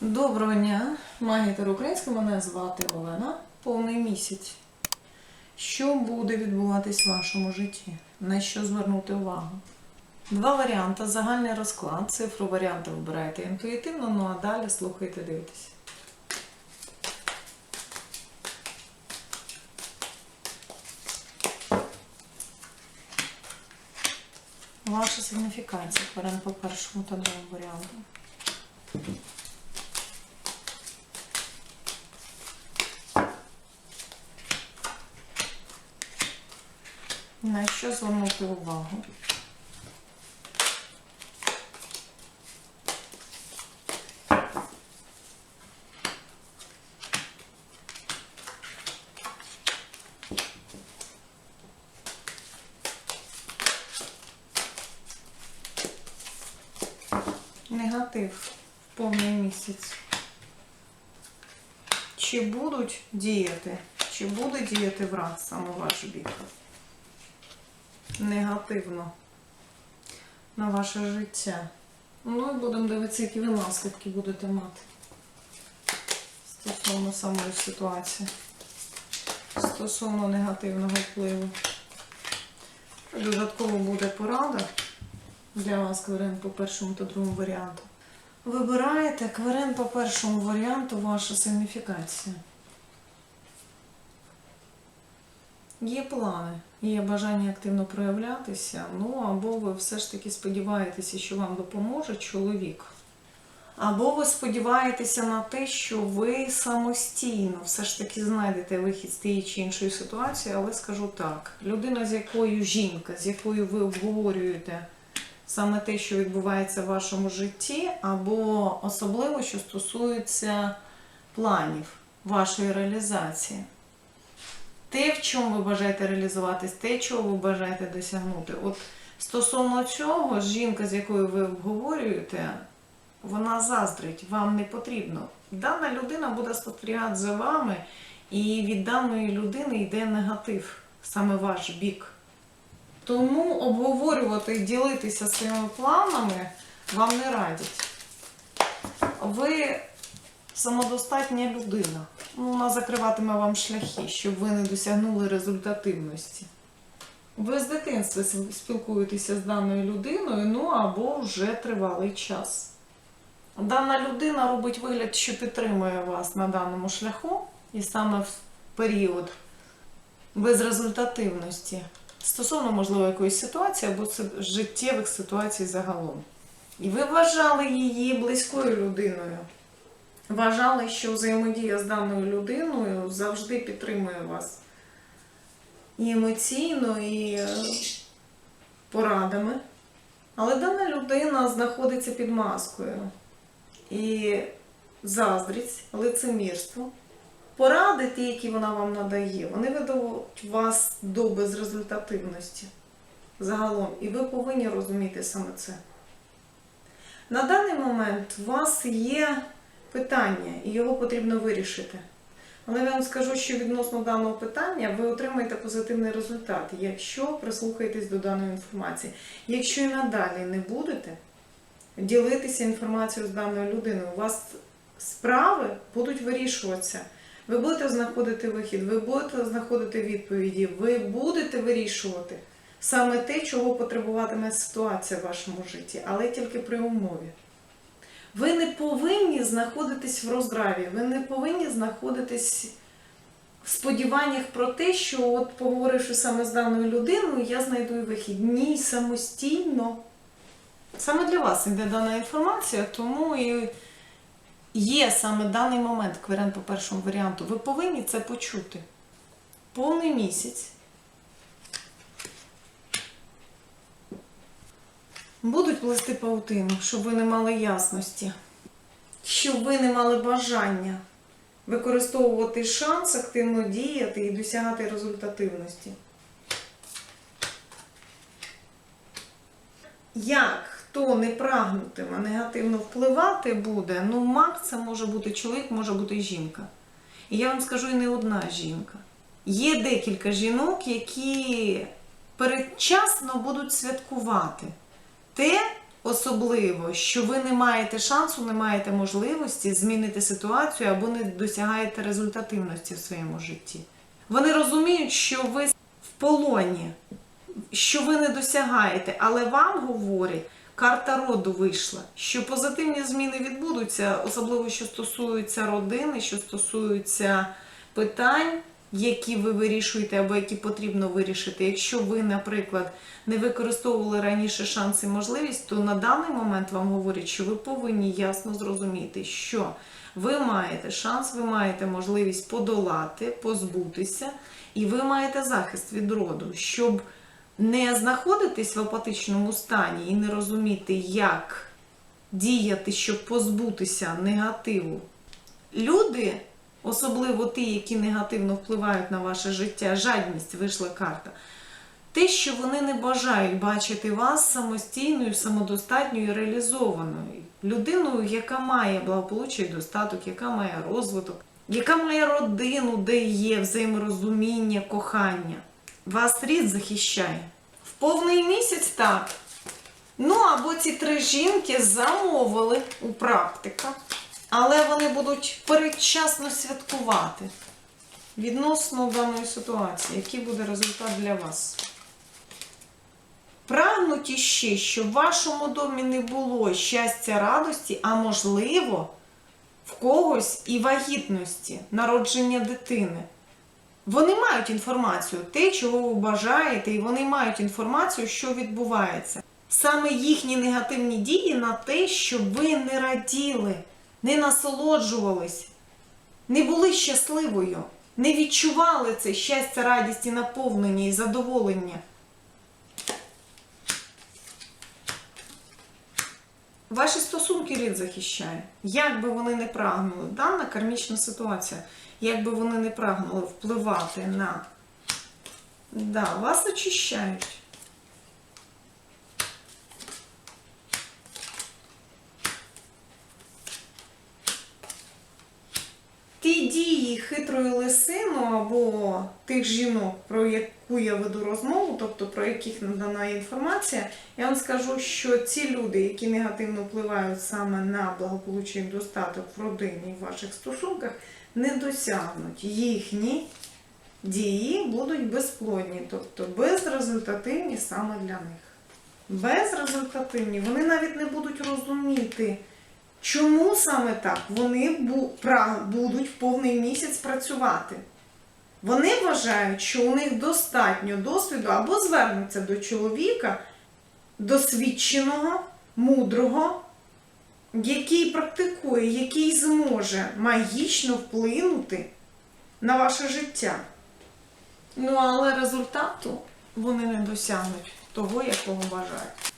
Доброго дня, магітер українська, мене звати Олена. Повний місяць. Що буде відбуватись в вашому житті? На що звернути увагу? Два варіанти. Загальний розклад. Цифру варіанти вибираєте інтуїтивно, ну а далі слухайте, дивитесь. Ваша сигніфікація. Беремо по першому та другому варіанту. На що звернути увагу? Негатив в повний місяць. Чи будуть діяти? Чи буде діяти враг саме ваш бік? Негативно на ваше життя. Ну і будемо дивитися, які ви наслідки будете мати стосовно самої ситуації, стосовно негативного впливу. Додатково буде порада для вас кварен по першому та другому варіанту. Вибираєте кварен по першому варіанту ваша сигніфікація. Є плани, є бажання активно проявлятися, ну або ви все ж таки сподіваєтеся, що вам допоможе чоловік. Або ви сподіваєтеся на те, що ви самостійно все ж таки знайдете вихід з тієї чи іншої ситуації, але скажу так: людина, з якою жінка, з якою ви обговорюєте саме те, що відбувається в вашому житті, або особливо, що стосується планів вашої реалізації те, в чому ви бажаєте реалізуватись, те, чого ви бажаєте досягнути. От стосовно цього, жінка, з якою ви обговорюєте, вона заздрить, вам не потрібно. Дана людина буде спостерігати за вами, і від даної людини йде негатив, саме ваш бік. Тому обговорювати і ділитися своїми планами вам не радять. Ви самодостатня людина. Ну, Вона закриватиме вам шляхи, щоб ви не досягнули результативності. Ви з дитинства спілкуєтеся з даною людиною, ну або вже тривалий час. Дана людина робить вигляд, що підтримує вас на даному шляху, і саме в період безрезультативності, стосовно, можливо, якоїсь ситуації або життєвих ситуацій загалом. І ви вважали її близькою людиною. Вважали, що взаємодія з даною людиною завжди підтримує вас і емоційно, і е, порадами. Але дана людина знаходиться під маскою. І заздрість, лицемірство. Поради, ті, які вона вам надає, вони ведуть вас до безрезультативності загалом. І ви повинні розуміти саме це. На даний момент у вас є питання, і його потрібно вирішити. Але я вам скажу, що відносно даного питання ви отримаєте позитивний результат, якщо прислухаєтесь до даної інформації. Якщо і надалі не будете ділитися інформацією з даною людиною, у вас справи будуть вирішуватися. Ви будете знаходити вихід, ви будете знаходити відповіді, ви будете вирішувати саме те, чого потребуватиме ситуація в вашому житті, але тільки при умові. Ви не повинні знаходитись в роздраві, ви не повинні знаходитись в сподіваннях про те, що, от поговоривши саме з даною людиною, я знайду вихід. Ні, самостійно. Саме для вас йде дана інформація, тому і є саме даний момент, кваріант по першому варіанту. Ви повинні це почути. Повний місяць. Будуть плести паутину, щоб ви не мали ясності, щоб ви не мали бажання використовувати шанс, активно діяти і досягати результативності. Як хто не прагнутиме негативно впливати буде, ну маг це може бути чоловік, може бути жінка. І я вам скажу і не одна жінка. Є декілька жінок, які передчасно будуть святкувати те, особливо, що ви не маєте шансу, не маєте можливості змінити ситуацію або не досягаєте результативності в своєму житті. Вони розуміють, що ви в полоні, що ви не досягаєте, але вам говорять, карта роду вийшла, що позитивні зміни відбудуться, особливо що стосуються родини, що стосуються питань, які ви вирішуєте або які потрібно вирішити. Якщо ви, наприклад, не використовували раніше шанс і можливість, то на даний момент вам говорять, що ви повинні ясно зрозуміти, що ви маєте шанс, ви маєте можливість подолати, позбутися, і ви маєте захист від роду, щоб не знаходитись в апатичному стані і не розуміти, як діяти, щоб позбутися негативу. Люди, особливо ті, які негативно впливають на ваше життя, жадність вийшла карта. Те, що вони не бажають бачити вас самостійною, самодостатньою реалізованою людиною, яка має благополуччя і достаток, яка має розвиток, яка має родину, де є взаєморозуміння, кохання. Вас рід захищає. В повний місяць так. Ну або ці три жінки замовили у практика, але вони будуть передчасно святкувати відносно даної ситуації, який буде результат для вас. Прагнуть іще, щоб в вашому домі не було щастя, радості, а можливо, в когось і вагітності, народження дитини. Вони мають інформацію, те, чого ви бажаєте, і вони мають інформацію, що відбувається. Саме їхні негативні дії на те, щоб ви не раділи, не насолоджувались, не були щасливою, не відчували це щастя, радість і наповнення і задоволення. Ваші стосунки рід захищає. Як би вони не прагнули, дана кармічна ситуація, як би вони не прагнули впливати на. Да, вас очищають. Ті дії хитрої лисину або тих жінок, про яку я веду розмову, тобто про яких надана інформація, я вам скажу, що ці люди, які негативно впливають саме на благополуччя і достаток в родині і в ваших стосунках, не досягнуть їхні дії будуть безплодні, тобто безрезультативні саме для них. Безрезультативні, вони навіть не будуть розуміти. Чому саме так? Вони будуть повний місяць працювати. Вони вважають, що у них достатньо досвіду або звернуться до чоловіка досвідченого, мудрого, який практикує, який зможе магічно вплинути на ваше життя. Ну, але результату вони не досягнуть того, якого бажають.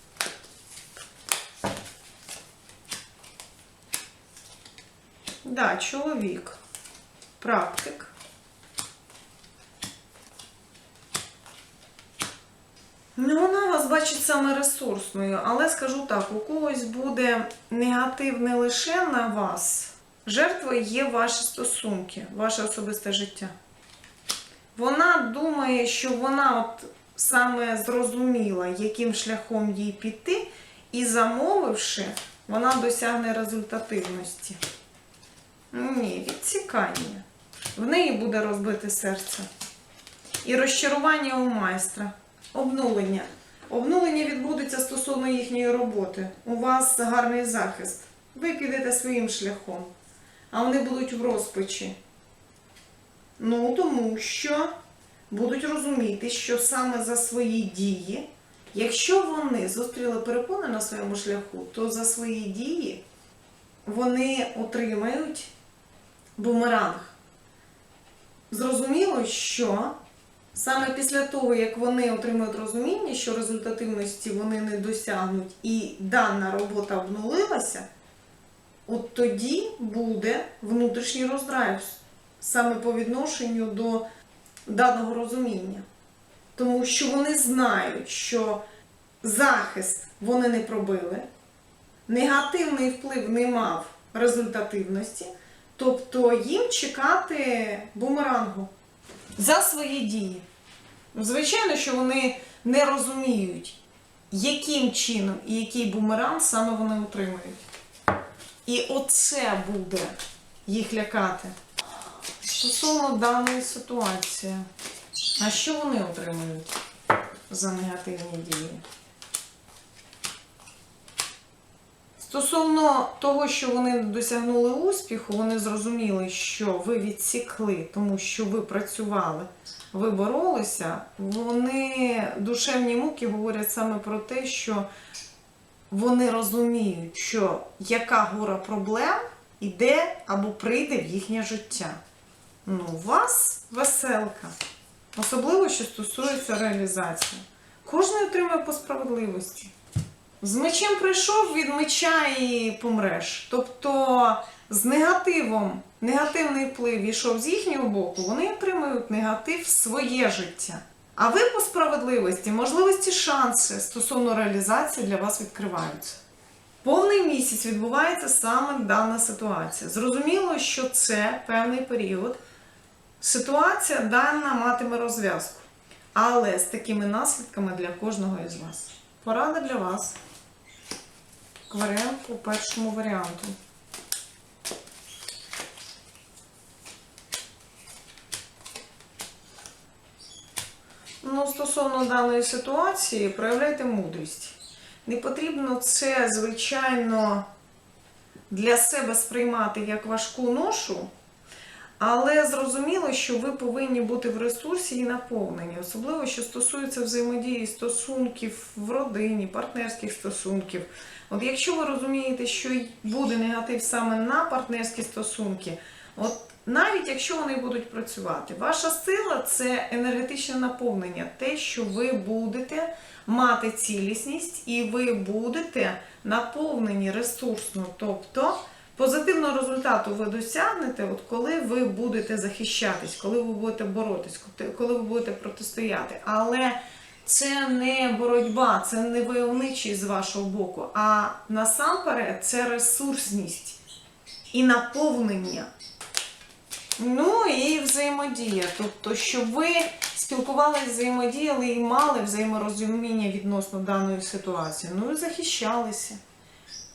Да, чоловік. Практик. Ну, вона вас бачить саме ресурсною, але скажу так, у когось буде негатив не лише на вас. Жертвою є ваші стосунки, ваше особисте життя. Вона думає, що вона от саме зрозуміла, яким шляхом їй піти, і замовивши, вона досягне результативності. Ні, відсікання. В неї буде розбите серце. І розчарування у майстра. Обнулення. Обнулення відбудеться стосовно їхньої роботи. У вас гарний захист. Ви підете своїм шляхом, а вони будуть в розпачі. Ну, тому що будуть розуміти, що саме за свої дії, якщо вони зустріли перепони на своєму шляху, то за свої дії вони отримають бумеранг. Зрозуміло, що саме після того, як вони отримають розуміння, що результативності вони не досягнуть і дана робота обнулилася, от тоді буде внутрішній роздрайв саме по відношенню до даного розуміння. Тому що вони знають, що захист вони не пробили, негативний вплив не мав результативності, тобто їм чекати бумерангу за свої дії. Звичайно, що вони не розуміють, яким чином і який бумеранг саме вони отримують. І оце буде їх лякати. Стосовно даної ситуації, а що вони отримують за негативні дії? Стосовно того, що вони досягнули успіху, вони зрозуміли, що ви відсікли, тому що ви працювали, ви боролися. Вони душевні муки говорять саме про те, що вони розуміють, що яка гора проблем іде або прийде в їхнє життя. Ну, у вас веселка. Особливо, що стосується реалізації. Кожен отримує по справедливості. З мечем прийшов від меча і помреш. Тобто з негативом, негативний вплив ішов з їхнього боку, вони отримують негатив в своє життя. А ви по справедливості, можливості, шанси стосовно реалізації для вас відкриваються. Повний місяць відбувається саме дана ситуація. Зрозуміло, що це певний період. Ситуація дана матиме розв'язку, але з такими наслідками для кожного із вас. Порада для вас. Варіант по першому варіанту. Ну, стосовно даної ситуації, проявляйте мудрість. Не потрібно це, звичайно, для себе сприймати як важку ношу, але зрозуміло, що ви повинні бути в ресурсі і наповнені, особливо що стосується взаємодії стосунків в родині, партнерських стосунків. От якщо ви розумієте, що буде негатив саме на партнерські стосунки, от навіть якщо вони будуть працювати, ваша сила це енергетичне наповнення, те, що ви будете мати цілісність і ви будете наповнені ресурсно, тобто. Позитивного результату ви досягнете, от коли ви будете захищатись, коли ви будете боротись, коли ви будете протистояти. Але це не боротьба, це не войовничість з вашого боку, а насамперед це ресурсність і наповнення. Ну і взаємодія. Тобто, щоб ви спілкувалися, взаємодіяли і мали взаєморозуміння відносно даної ситуації. Ну і захищалися.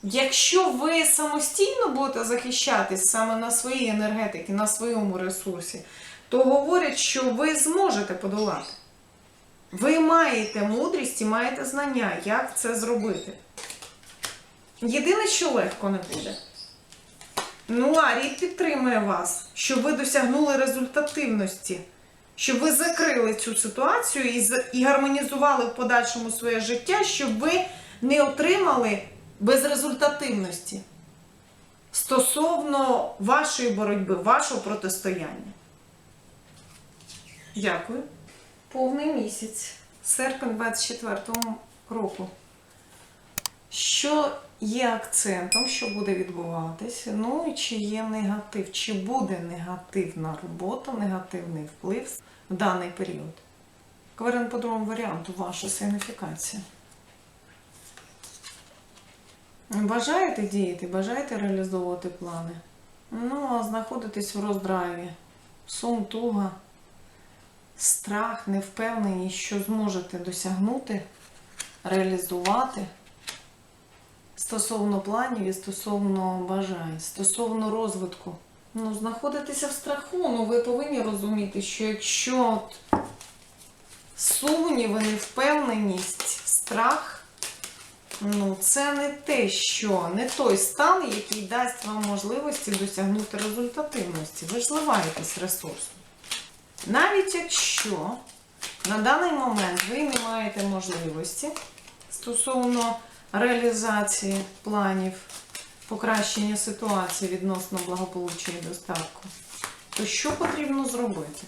Якщо ви самостійно будете захищатись саме на своїй енергетиці, на своєму ресурсі, то говорять, що ви зможете подолати. Ви маєте мудрість і маєте знання, як це зробити. Єдине, що легко не буде. Ну, а рік підтримує вас, щоб ви досягнули результативності, щоб ви закрили цю ситуацію і гармонізували в подальшому своє життя, щоб ви не отримали безрезультативності стосовно вашої боротьби, вашого протистояння. Дякую. Повний місяць, серпень 24 року. Що є акцентом, що буде відбуватися? Ну і чи є негатив, чи буде негативна робота, негативний вплив в даний період? Кварен по другому варіанту, ваша сигніфікація. Бажаєте діяти, бажаєте реалізовувати плани? Ну, а знаходитесь в роздраві, сум, туга, страх, невпевненість, що зможете досягнути, реалізувати стосовно планів і стосовно бажань, стосовно розвитку. Ну, знаходитеся в страху, ну ви повинні розуміти, що якщо сумніви, невпевненість, страх. Ну, це не те, що не той стан, який дасть вам можливості досягнути результативності. Ви ж зливаєтесь ресурсно. Навіть якщо на даний момент ви не маєте можливості стосовно реалізації планів, покращення ситуації відносно благополуччя і достатку, то що потрібно зробити?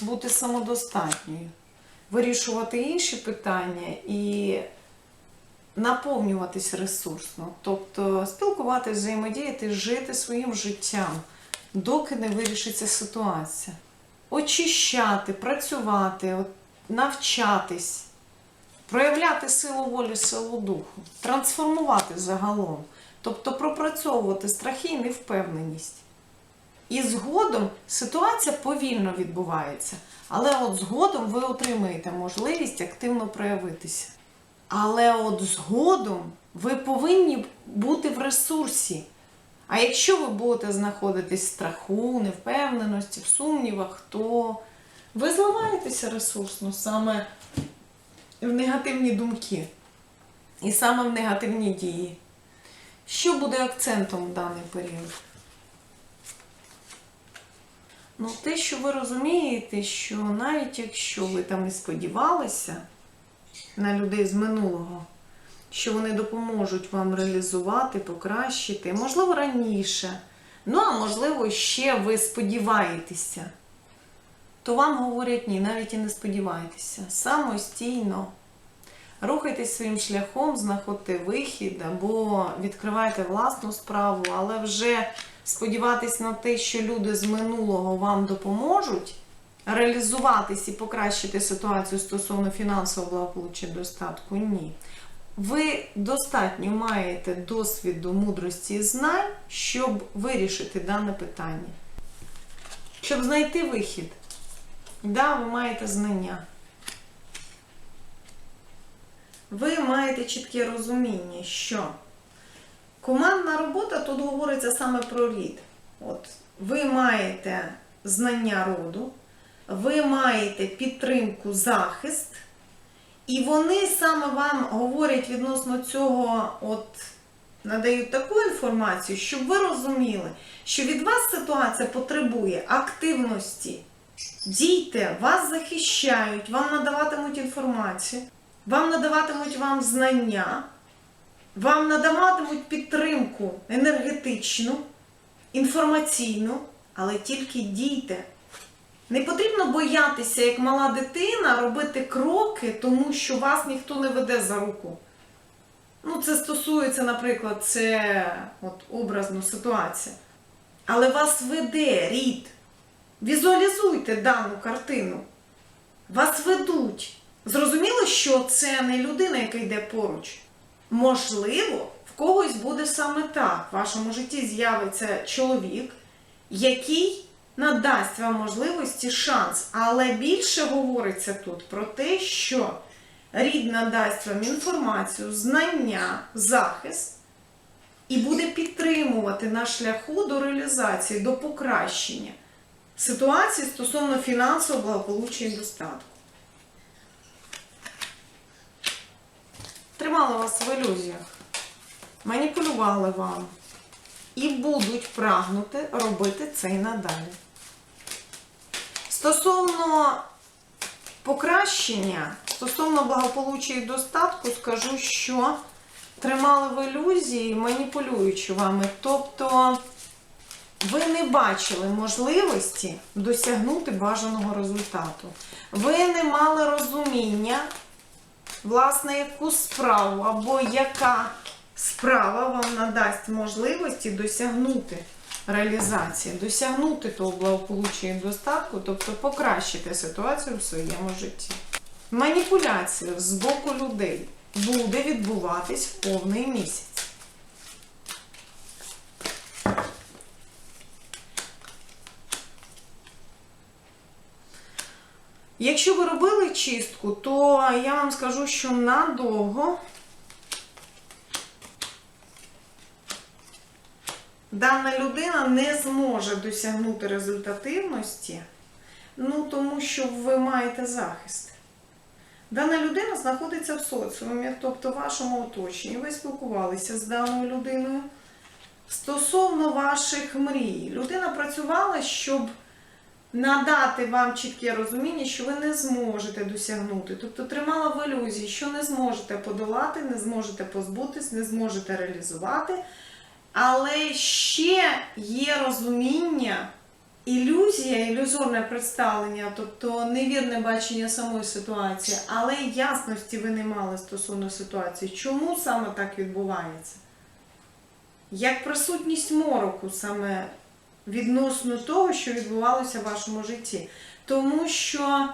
Бути самодостатньою, вирішувати інші питання і наповнюватись ресурсно, тобто спілкуватися, взаємодіяти, жити своїм життям, доки не вирішиться ситуація. Очищати, працювати, навчатись, проявляти силу волі, силу духу, трансформувати загалом, тобто пропрацьовувати страхи і невпевненість. І згодом ситуація повільно відбувається, Але от згодом ви отримаєте можливість активно проявитися. Але от згодом ви повинні бути в ресурсі. А якщо ви будете знаходитись в страху, невпевненості, в сумнівах, то ви зливаєтеся ресурсно саме в негативні думки і саме в негативні дії. Що буде акцентом в даний період? Ну, те, що ви розумієте, що навіть якщо ви там і сподівалися на людей з минулого, що вони допоможуть вам реалізувати, покращити, можливо, раніше, ну а можливо, ще ви сподіваєтеся, то вам говорять ні, навіть і не сподівайтеся. Самостійно. Рухайтесь своїм шляхом, знаходьте вихід або відкривайте власну справу, але вже сподіватись на те, що люди з минулого вам допоможуть реалізуватись і покращити ситуацію стосовно фінансового благополуччя достатку, ні. Ви достатньо маєте досвіду, мудрості і знань, щоб вирішити дане питання. Щоб знайти вихід, да, ви маєте знання. Ви маєте чітке розуміння, що командна робота тут говориться саме про рід. От, ви маєте знання роду, ви маєте підтримку, захист, і вони саме вам говорять відносно цього, от надають таку інформацію, щоб ви розуміли, що від вас ситуація потребує активності. Дійте, вас захищають, вам надаватимуть інформацію, вам надаватимуть вам знання, вам надаватимуть підтримку енергетичну, інформаційну, але тільки дійте. Не потрібно боятися, як мала дитина, робити кроки, тому що вас ніхто не веде за руку. Ну, це стосується, наприклад, це от образно ситуація. Але вас веде рід. Візуалізуйте дану картину. Вас ведуть. Зрозуміло, що це не людина, яка йде поруч. Можливо, в когось буде саме так. В вашому житті з'явиться чоловік, який надасть вам можливості шанс. Але більше говориться тут про те, що рід надасть вам інформацію, знання, захист і буде підтримувати на шляху до реалізації, до покращення ситуації стосовно фінансового благополуччя і достатку. Тримали вас в ілюзіях, маніпулювали вам і будуть прагнути робити це і надалі. Стосовно покращення, стосовно благополуччя і достатку, скажу, що тримали в ілюзії, маніпулюючи вами. Тобто ви не бачили можливості досягнути бажаного результату. Ви не мали розуміння, власне, яку справу або яка справа вам надасть можливості досягнути реалізації, досягнути того благополуччя і достатку, тобто покращити ситуацію в своєму житті. Маніпуляція з боку людей буде відбуватись в повний місяць. Якщо ви робили чистку, то я вам скажу, що надовго дана людина не зможе досягнути результативності, ну тому що ви маєте захист. Дана людина знаходиться в соціумі, тобто в вашому оточенні. Ви спілкувалися з даною людиною. Стосовно ваших мрій, людина працювала, щоб надати вам чітке розуміння, що ви не зможете досягнути. Тобто тримала в ілюзії, що не зможете подолати, не зможете позбутись, не зможете реалізувати. Але ще є розуміння, ілюзія, ілюзорне представлення, тобто невірне бачення самої ситуації, але ясності ви не мали стосовно ситуації. Чому саме так відбувається? Як присутність мороку саме відносно того, що відбувалося в вашому житті. Тому що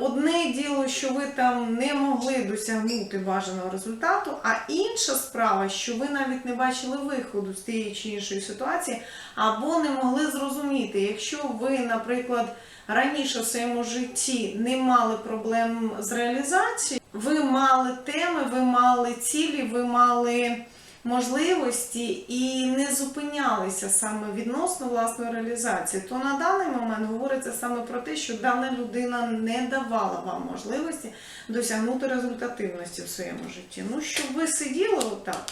Одне діло, що ви там не могли досягнути бажаного результату, а інша справа, що ви навіть не бачили виходу з тієї чи іншої ситуації, або не могли зрозуміти, якщо ви, наприклад, раніше в своєму житті не мали проблем з реалізацією, ви мали теми, ви мали цілі, ви мали можливості і не зупинялися саме відносно власної реалізації, то на даний момент говориться саме про те, що дана людина не давала вам можливості досягнути результативності в своєму житті. Ну, щоб ви сиділи отак,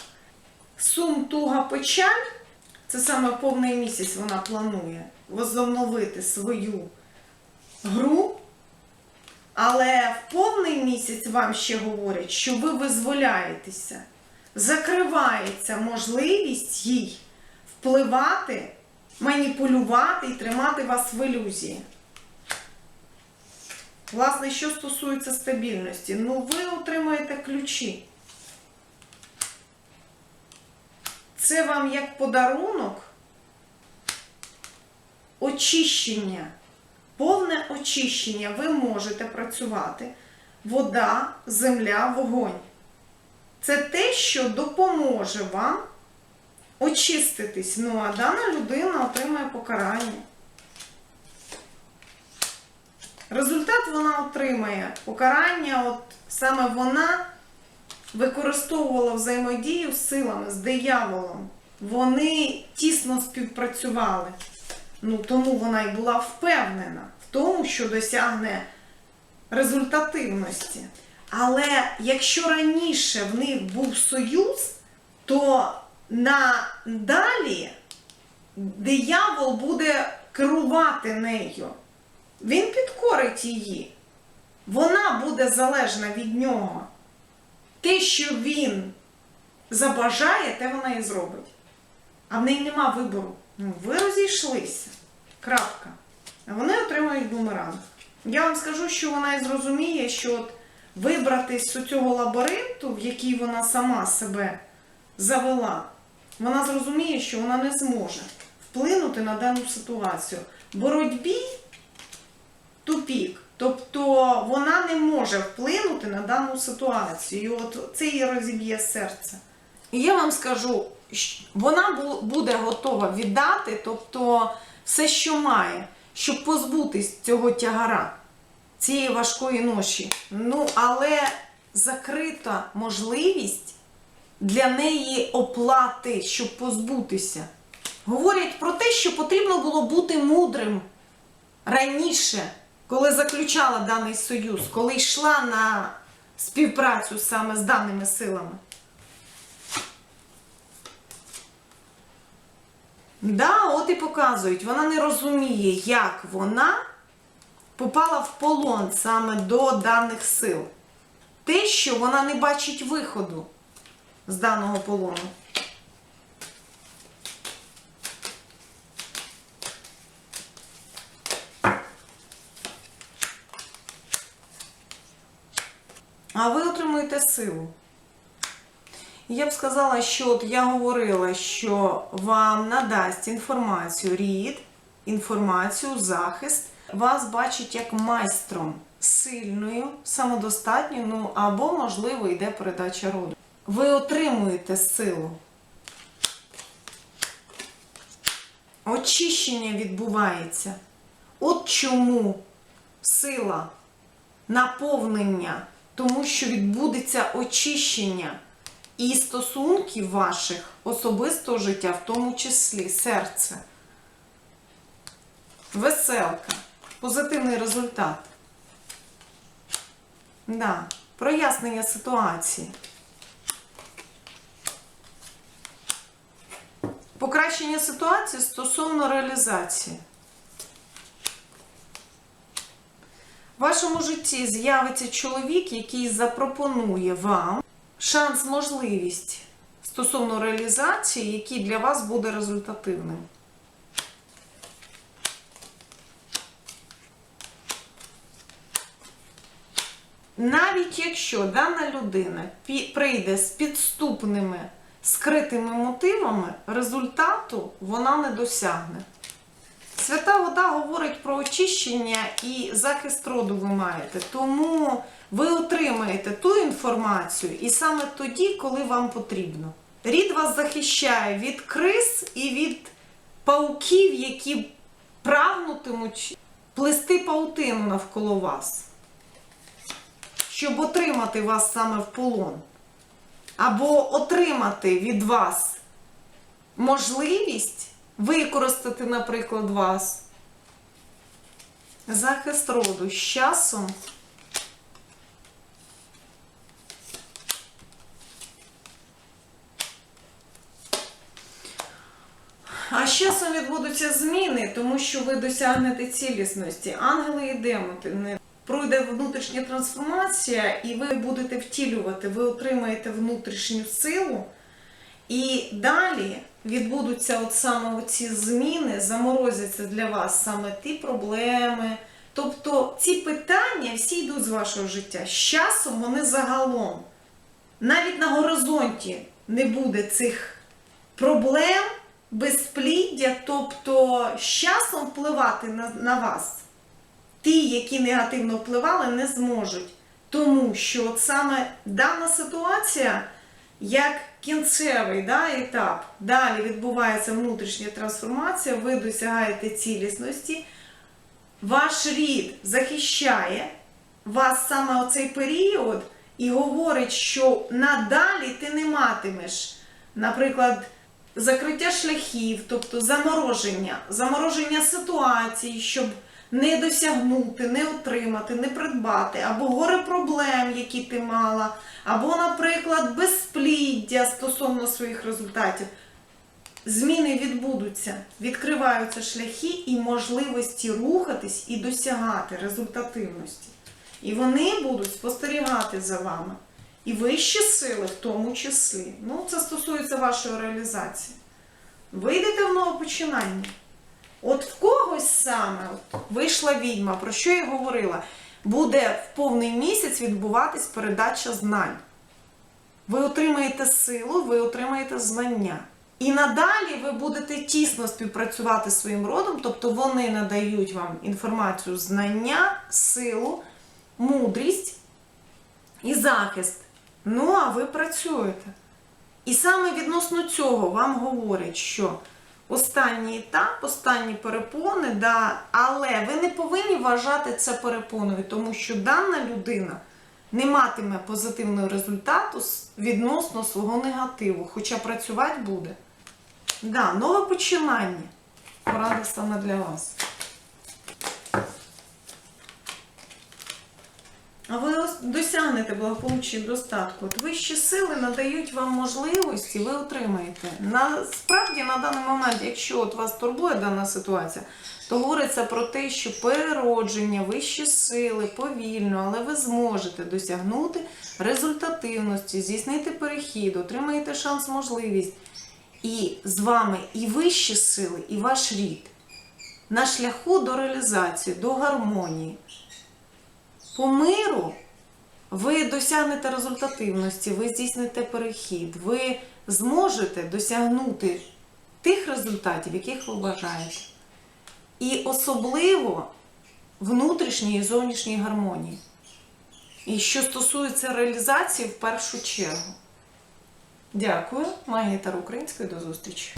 сум, туга, печаль, це саме повний місяць вона планує возобновити свою гру. Але в повний місяць вам ще говорять, що ви визволяєтеся закривається можливість їй впливати, маніпулювати і тримати вас в ілюзії. Власне, що стосується стабільності, ну ви отримаєте ключі. Це вам як подарунок очищення, повне очищення. Ви можете працювати. Вода, земля, вогонь. Це те, що допоможе вам очиститись. Ну, а дана людина отримає покарання. Результат вона отримає покарання, от саме вона використовувала взаємодію з силами, з дияволом. Вони тісно співпрацювали. Ну, тому вона і була впевнена в тому, що досягне результативності. Але якщо раніше в них був союз, то надалі диявол буде керувати нею. Він підкорить її. Вона буде залежна від нього. Те, що він забажає, те вона і зробить. А в неї нема вибору. Ну, ви розійшлися. Крапка. Вони отримують бумеранг. Я вам скажу, що вона і зрозуміє, що от вибратись з цього лабіринту, в який вона сама себе завела, вона зрозуміє, що вона не зможе вплинути на дану ситуацію. Боротьбі тупік. Тобто вона не може вплинути на дану ситуацію. І от це її розіб'є серце. І я вам скажу, вона буде готова віддати, тобто все, що має, щоб позбутись цього тягара, цієї важкої ноші. Ну, але закрита можливість для неї оплати, щоб позбутися. Говорять про те, що потрібно було бути мудрим раніше, коли заключала даний союз, коли йшла на співпрацю саме з даними силами. Да, от і показують, вона не розуміє, як вона попала в полон саме до даних сил. Те, що вона не бачить виходу з даного полону. А ви отримуєте силу. Я б сказала, що от я говорила, що вам надасть інформацію рід, інформацію, захист. Вас бачить як майстром сильною, самодостатньою, ну або, можливо, йде передача роду. Ви отримуєте силу. Очищення відбувається. От чому сила наповнення, тому що відбудеться очищення і стосунків ваших особистого життя, в тому числі серце. Веселка. Позитивний результат. Да. Прояснення ситуації. Покращення ситуації стосовно реалізації. В вашому житті з'явиться чоловік, який запропонує вам шанс, можливість стосовно реалізації, який для вас буде результативним. Навіть якщо дана людина прийде з підступними скритими мотивами, результату вона не досягне. Свята вода говорить про очищення і захист роду ви маєте. Тому ви отримаєте ту інформацію і саме тоді, коли вам потрібно. Рід вас захищає від криз і від пауків, які прагнутимуть плести паутину навколо вас, щоб отримати вас саме в полон. Або отримати від вас можливість використати, наприклад, вас. Захист роду з часом. А з часом відбудуться зміни, тому що ви досягнете цілісності. Ангели і демони. Пройде внутрішня трансформація, і ви будете втілювати, ви отримаєте внутрішню силу. І далі відбудуться от саме ці зміни, заморозяться для вас саме ті проблеми. Тобто ці питання всі йдуть з вашого життя. З часом вони загалом. Навіть на горизонті не буде цих проблем, безпліддя, тобто з часом впливати на, на вас. Ті, які негативно впливали, не зможуть. Тому що от саме дана ситуація як кінцевий да, етап. Далі відбувається внутрішня трансформація, ви досягаєте цілісності. Ваш рід захищає вас саме оцей період і говорить, що надалі ти не матимеш, наприклад, закриття шляхів, тобто замороження, замороження ситуацій, щоб не досягнути, не отримати, не придбати, або горе проблем, які ти мала, або, наприклад, безпліддя стосовно своїх результатів. Зміни відбудуться, відкриваються шляхи і можливості рухатись і досягати результативності. І вони будуть спостерігати за вами. І вищі сили в тому числі. Ну, це стосується вашої реалізації. Вийдете в нове починання. От в когось саме от, вийшла відьма, про що я говорила, буде в повний місяць відбуватись передача знань. Ви отримаєте силу, ви отримаєте знання. І надалі ви будете тісно співпрацювати зі своїм родом, тобто вони надають вам інформацію, знання, силу, мудрість і захист. Ну, а ви працюєте. І саме відносно цього вам говорять, що останній етап, останні перепони, да, але ви не повинні вважати це перепоною, тому що дана людина не матиме позитивного результату відносно свого негативу, хоча працювати буде. Да, нове починання. Порада саме для вас. А ви досягнете благополуччя і достатку. От вищі сили надають вам можливості, ви отримаєте. Насправді, на даний момент, якщо от вас турбує дана ситуація, то говориться про те, що переродження, вищі сили повільно, але ви зможете досягнути результативності, здійснити перехід, отримаєте шанс, можливість. І з вами і вищі сили, і ваш рід на шляху до реалізації, до гармонії. По миру ви досягнете результативності, ви здійсните перехід, ви зможете досягнути тих результатів, яких ви бажаєте. І особливо внутрішньої і зовнішньої гармонії. І що стосується реалізації в першу чергу. Дякую, Магія Таро Української, до зустрічі.